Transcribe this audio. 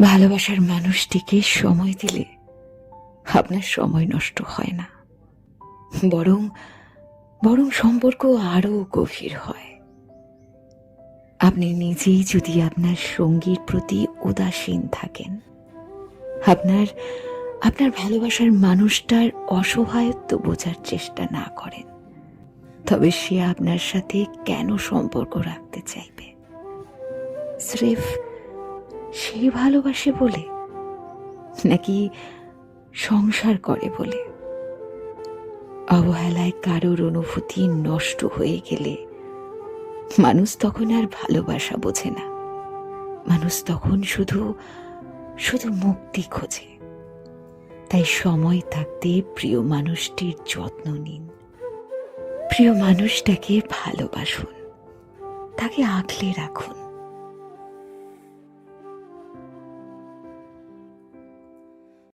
ভালোবাসার মানুষটিকে সময় দিলে আপনার সময় নষ্ট হয় না। বরং বরং সম্পর্ক আরও গভীর হয়। আপনি নিজেই যদি আপনার সঙ্গীর প্রতি উদাসীন থাকেন, আপনার আপনার ভালোবাসার মানুষটার অসহায়ত্ব বোঝার চেষ্টা না করেন, তবে সে আপনার সাথে কেন সম্পর্ক রাখতে চাইবে? স্রেফ সে ভালোবাসে বলে, নাকি সংসার করে বলে। অবহেলায় কারোর অনুভূতি নষ্ট হয়ে গেলে মানুষ তখন আর ভালোবাসা বোঝে না। মানুষ তখন শুধু শুধু মুক্তি খোঁজে। তাই সময় থাকতে প্রিয় মানুষটির যত্ন নিন। প্রিয় মানুষটাকে ভালোবাসুন। তাকে আগলে রাখুন।